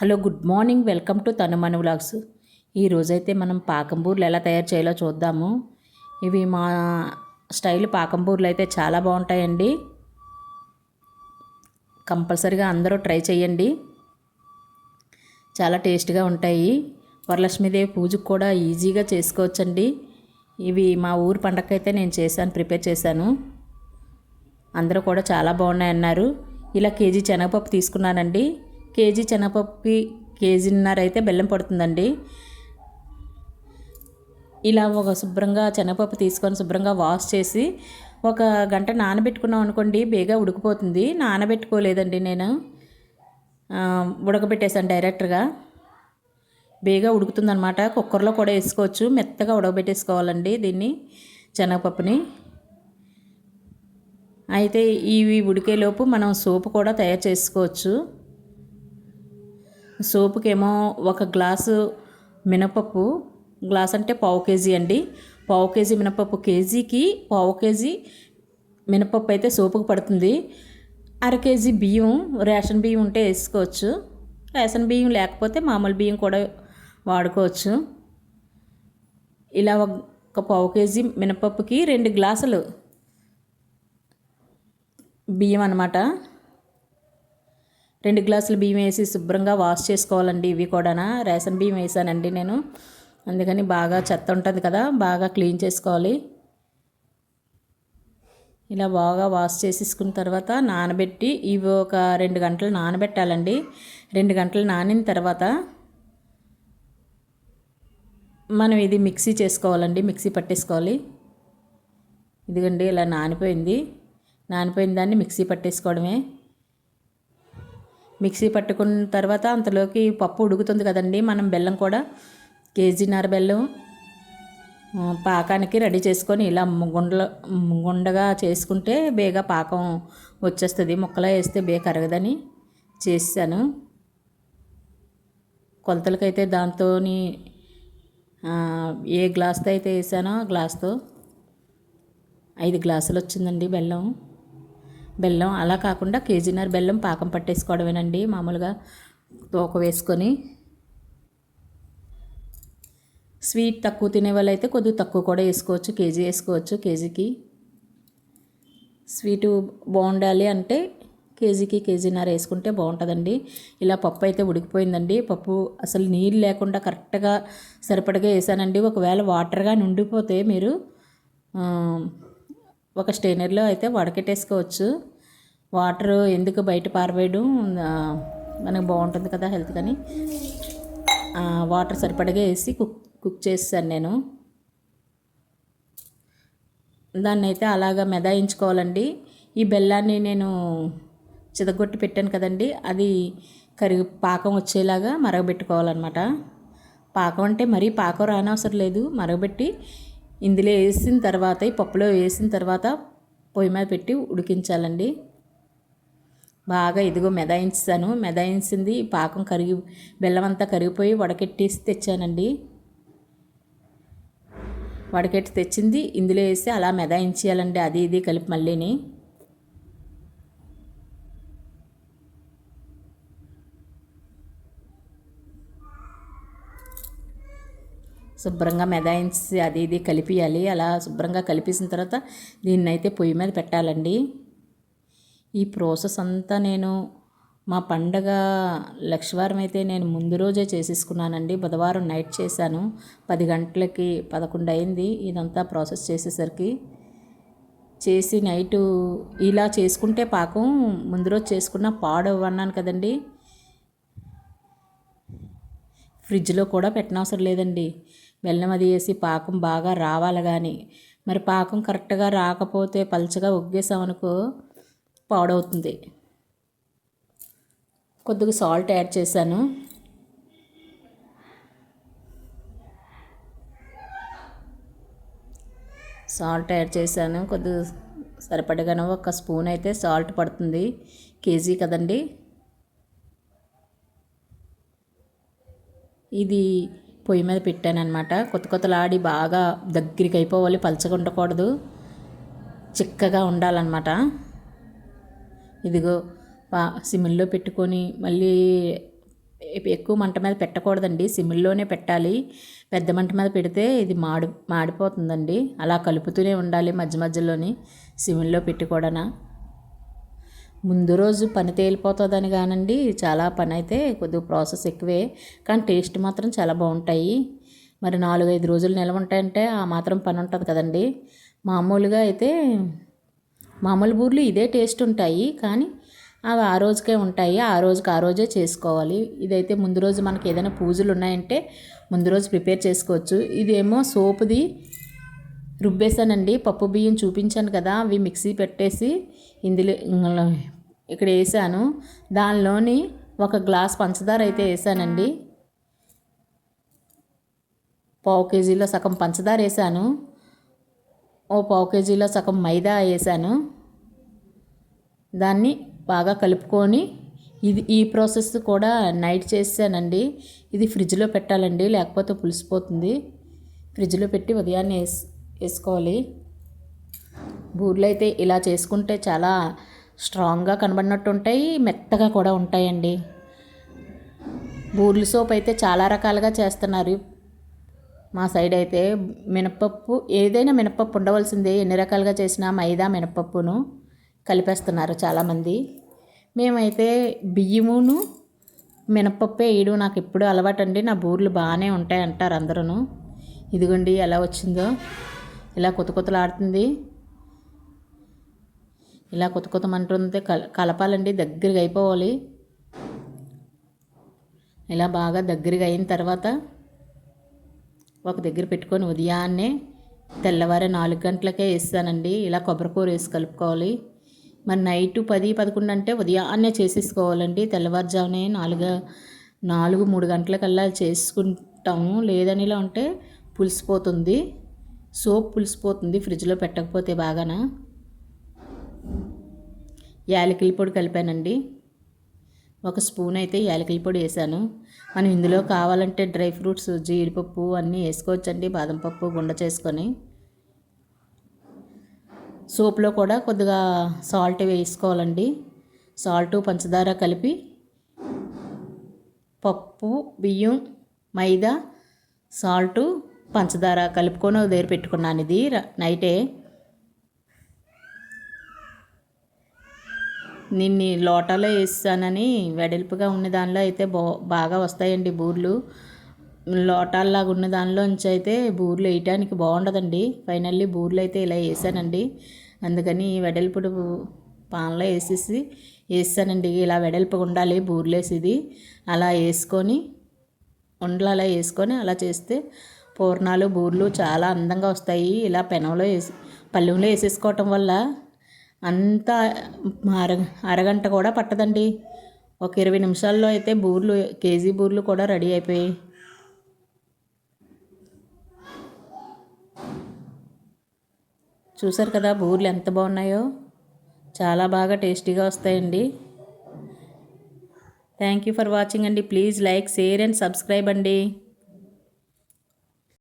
Hello good morning. Welcome to Tanumanu vlogs. ఈరోజైతే మనం పాకంబూర్లు ఎలా తయారు చేయాలో చూద్దాము. ఇవి మా స్టైల్ పాకంబూర్లు అయితే చాలా బాగుంటాయండి. కంపల్సరిగా అందరూ ట్రై చేయండి చాలా టేస్ట్గా ఉంటాయి. వరలక్ష్మీదేవి పూజకు కూడా ఈజీగా చేసుకోవచ్చండి. ఇవి మా ఊరు పండగకైతే నేను చేశాను ప్రిపేర్ చేశాను. అందరూ కూడా చాలా బాగున్నాయి అన్నారు ఇలా కేజీ శనగపప్పు తీసుకున్నానండి. కేజీ శనగపప్పుకి కేజీన్నర అయితే బెల్లం పడుతుందండి. ఇలా ఒక శుభ్రంగా శనగపప్పు తీసుకొని శుభ్రంగా వాష్ చేసి ఒక గంట నానబెట్టుకున్నాం అనుకోండి బేగా ఉడికిపోతుంది. నానబెట్టుకోలేదండి నేను. ఉడకబెట్టేసాను డైరెక్ట్గా బేగా ఉడుకుతుందనమాట కుక్కర్లో కూడా వేసుకోవచ్చు. మెత్తగా ఉడకబెట్టేసుకోవాలండి దీన్ని శనగపప్పుని అయితే ఇవి ఉడికేలోపు మనం సూప్ కూడా తయారు చేసుకోవచ్చు. సోపుకేమో ఒక గ్లాసు మినపప్పు గ్లాస్ అంటే పావు కేజీ అండి. పావు కేజీ మినపప్పు కేజీకి పావు కేజీ మినపప్పు అయితే సోపుకు పడుతుంది. అర కేజీ బియ్యం రేషన్ బియ్యం ఉంటే వేసుకోవచ్చు. రేషన్ బియ్యం లేకపోతే మామూలు బియ్యం కూడా వాడుకోవచ్చు. ఇలా ఒక పావు కేజీ మినపప్పుకి రెండు గ్లాసులు బియ్యం అన్నమాట. రెండు గ్లాసులు బియ్యం వేసి శుభ్రంగా వాష్ చేసుకోవాలండి ఇవి కూడానా. రేషన్ బియ్యం వేసానండి నేను. అందుకని బాగా చెత్త ఉంటుంది కదా బాగా క్లీన్ చేసుకోవాలి. ఇలా బాగా వాష్ చేసేసుకున్న తర్వాత నానబెట్టి ఇవి ఒక రెండు గంటలు నానబెట్టాలండి. రెండు గంటలు నానిన తర్వాత మనం ఇది మిక్సీ చేసుకోవాలండి మిక్సీ పట్టేసుకోవాలి. ఇదిగండి ఇలా నానిపోయింది. నానిపోయిన దాన్ని మిక్సీ పట్టేసుకోవడమే. మిక్సీ పట్టుకున్న తర్వాత అంతలోకి పప్పు ఉడుకుతుంది కదండి. మనం బెల్లం కూడా కేజీన్నర బెల్లం పాకానికి రెడీ చేసుకొని ఇలా గుండల గుండగా చేసుకుంటే బేగా పాకం వచ్చేస్తుంది. ముక్కలో వేస్తే బే కరగదని చేశాను. కొలతలకైతే దాంతో ఏ గ్లాస్తో అయితే వేసానో గ్లాస్తో ఐదు గ్లాసులు వచ్చిందండి బెల్లం. బెల్లం అలా కాకుండా కేజీన్నర బెల్లం పాకం పట్టేసుకోవడమేనండి మామూలుగా తోక వేసుకొని. స్వీట్ తక్కువ తినే వాళ్ళు అయితే కొద్దిగా తక్కువ కూడా వేసుకోవచ్చు కేజీ వేసుకోవచ్చు కేజీకి. స్వీటు బాగుండాలి అంటే కేజీకి కేజీన్నర వేసుకుంటే బాగుంటుందండి. ఇలా పప్పు అయితే ఉడికిపోయిందండి. పప్పు అసలు నీళ్ళు లేకుండా కరెక్ట్గా సరిపడగా వేసానండి. ఒకవేళ వాటర్గా నిండిపోతే మీరు ఒక స్టెయినర్లో అయితే వడకెట్టేసుకోవచ్చు. వాటర్ ఎందుకు బయట పారవేయడం మనకు బాగుంటుంది కదా హెల్త్ కానీ. వాటర్ సరిపడగా వేసి కుక్ కుక్ చేస్తాను నేను. దాన్ని అయితే అలాగా మెదాయించుకోవాలండి. ఈ బెల్లాన్ని నేను చితగొట్టి పెట్టాను కదండి. అది కరిగి పాకం వచ్చేలాగా మరగబెట్టుకోవాలన్నమాట. పాకం అంటే మరీ పాకం రానవసరం లేదు. మరగబెట్టి ఇందులో వేసిన తర్వాత ఈ పప్పులో వేసిన తర్వాత పొయ్యి మీద పెట్టి ఉడికించాలండి. బాగా ఇదిగో మెదాయించాను. మెదాయించింది పాకం కరిగి బెల్లం అంతా కరిగిపోయి వడకెట్టేసి తెచ్చానండి. వడకెట్టి తెచ్చింది. ఇందులో వేసి అలా మెదాయించేయాలండి. అది ఇది కలిపి మళ్ళీని. శుభ్రంగా మెదాయించి అది ఇది కలిపియాలి. అలా శుభ్రంగా కలిపేసిన తర్వాత దీన్ని అయితే పొయ్యి మీద పెట్టాలండి. ఈ ప్రాసెస్ అంతా నేను మా పండగ లక్షవారం అయితే నేను ముందు రోజే చేసేసుకున్నానండి. బుధవారం నైట్ చేశాను. పది గంటలకి పదకొండు అయింది. ఇదంతా ప్రాసెస్ చేసేసరికి చేసి నైటు ఇలా చేసుకుంటే పాకం ముందు రోజు చేసుకున్న పాడవన్నాను కదండి. ఫ్రిడ్జ్లో కూడా పెట్టనవసరం లేదండి. బెల్లం అది వేసి పాకం బాగా రావాలి కానీ. మరి పాకం కరెక్ట్గా రాకపోతే పలచగా ఒగ్గేసామనుకో పాడవుతుంది. కొద్దిగా సాల్ట్ యాడ్ చేశాను. సాల్ట్ యాడ్ చేశాను. కొద్దిగా సరిపడగానే ఒక స్పూన్ అయితే సాల్ట్ పడుతుంది. కేజీ కదండి. ఇది పొయ్యి మీద పెట్టాను అనమాట కొత్త కొత్తలాడి బాగా దగ్గరికి అయిపోవాలి పలచగా ఉండకూడదు. చిక్కగా ఉండాలన్నమాట. ఇదిగో సిమ్లో పెట్టుకొని మళ్ళీ ఎక్కువ మంట మీద పెట్టకూడదండి. సిమ్లోనే పెట్టాలి. పెద్ద మంట మీద పెడితే ఇది మాడి మాడిపోతుందండి. అలా కలుపుతూనే ఉండాలి మధ్య మధ్యలోని సిమ్లో పెట్టి ముందు రోజు పని తేలిపోతుందని కానండి చాలా పని అయితే కొద్దిగా ప్రాసెస్ ఎక్కువే. కానీ టేస్ట్ మాత్రం చాలా బాగుంటాయి. మరి నాలుగైదు రోజులు నిల్వ ఉంటాయంటే ఆ మాత్రం పని ఉంటుంది కదండి. మామూలుగా అయితే మామూలు బూర్లు ఇదే టేస్ట్ ఉంటాయి కానీ అవి ఆ రోజుకే ఉంటాయి ఆ రోజుకి ఆ రోజే చేసుకోవాలి. ఇదైతే ముందు రోజు మనకి ఏదైనా పూజలు ఉన్నాయంటే ముందు రోజు ప్రిపేర్ చేసుకోవచ్చు. ఇదేమో సోపుది రుబ్బేసానండి పప్పు బియ్యం చూపించాను కదా అవి మిక్సీ పెట్టేసి ఇందులో ఇక్కడ వేసాను. దానిలోని ఒక గ్లాస్ పంచదార అయితే వేసానండి. పావు కేజీలో సగం పంచదార వేసాను. ఓ పావు కేజీలో సగం మైదా వేసాను. దాన్ని బాగా కలుపుకొని ఇది ఈ ప్రాసెస్ కూడా నైట్ చేసానండి ఇది ఫ్రిడ్జ్లో పెట్టాలండి లేకపోతే పులిసిపోతుంది. ఫ్రిడ్జ్లో పెట్టి ఉదయాన్నే వేసి వేసుకోవాలి. బూర్లు అయితే ఇలా చేసుకుంటే చాలా స్ట్రాంగ్గా కనబడినట్టు ఉంటాయి మెత్తగా కూడా ఉంటాయండి. బూర్లు సోప్ అయితే చాలా రకాలుగా చేస్తున్నారు. మా సైడ్ అయితే మినపప్పు ఏదైనా మినపప్పు ఉండవలసిందే. ఎన్ని రకాలుగా చేసినా మైదా మినపప్పును కలిపేస్తున్నారు చాలామంది. మేమైతే బియ్యమును మినపప్పు వేయడం నాకు ఎప్పుడు అలవాటు అండి నా బూర్లు బాగానే ఉంటాయి అంటారు అందరూ ఇదిగోండి ఎలా వచ్చిందో. ఇలా కొత్త కొత్తలాడుతుంది. ఇలా కొత్త కొత్త మంటుంది కల కలపాలండి దగ్గరగా అయిపోవాలి. ఇలా బాగా దగ్గరగా అయిన తర్వాత ఒక దగ్గర పెట్టుకొని ఉదయాన్నే తెల్లవారే నాలుగు గంటలకే వేస్తానండి. ఇలా కొబ్బరికూర వేసి కలుపుకోవాలి. మరి నైట్ పది పదకొండు అంటే ఉదయాన్నే చేసేసుకోవాలండి. తెల్లవారుజామునే నాలుగు నాలుగు మూడు గంటలకల్లా చేసుకుంటాము. లేదని ఇలా ఉంటే పులిసిపోతుంది. సోప్ పులిసిపోతుంది ఫ్రిడ్జ్లో పెట్టకపోతే బాగాన? యాలకుల పొడి కలిపానండి. ఒక స్పూన్ అయితే యాలకుల పొడి వేసాను. మనం ఇందులో కావాలంటే డ్రై ఫ్రూట్స్ జీడిపప్పు అన్నీ వేసుకోవచ్చండి బాదం పప్పు గుండ చేసుకొని. సోప్లో కూడా కొద్దిగా సాల్ట్ వేసుకోవాలండి. సాల్ట్ పంచదార కలిపి పప్పు బియ్యం మైదా సాల్టు పంచదార కలుపుకొని దగ్గర పెట్టుకున్నాను ఇది. నైటే నిన్ని లోటాలో వేసానని వెడల్పుగా ఉన్న దానిలో అయితే బా బాగా వస్తాయండి బూర్లు. లోటాల్లాగా ఉన్న దానిలోంచి అయితే బూర్లు వేయటానికి బాగుండదండి. ఫైనల్లీ బూర్లు అయితే ఇలా వేసానండి. అందుకని వెడల్పుడు పాన్లో వేసేసి వేసానండి ఇలా వెడల్పుగా ఉండాలి బూర్లేసిది అలా వేసుకొని ఉండలు అలా వేసుకొని అలా చేస్తే పూర్ణాలు బూర్లు చాలా అందంగా వస్తాయి. ఇలా పెనంలో వేసి పల్లెంలో వేసేసుకోవటం వల్ల అంత అర అరగంట కూడా పట్టదండి. ఒక ఇరవై నిమిషాల్లో అయితే బూర్లు కేజీ బూర్లు కూడా రెడీ అయిపోయాయి. చూసారు కదా బూర్లు ఎంత బాగున్నాయో? చాలా బాగా టేస్టీగా వస్తాయండి. థ్యాంక్ యూ ఫర్ వాచింగ్ అండి. Please like share and subscribe అండి.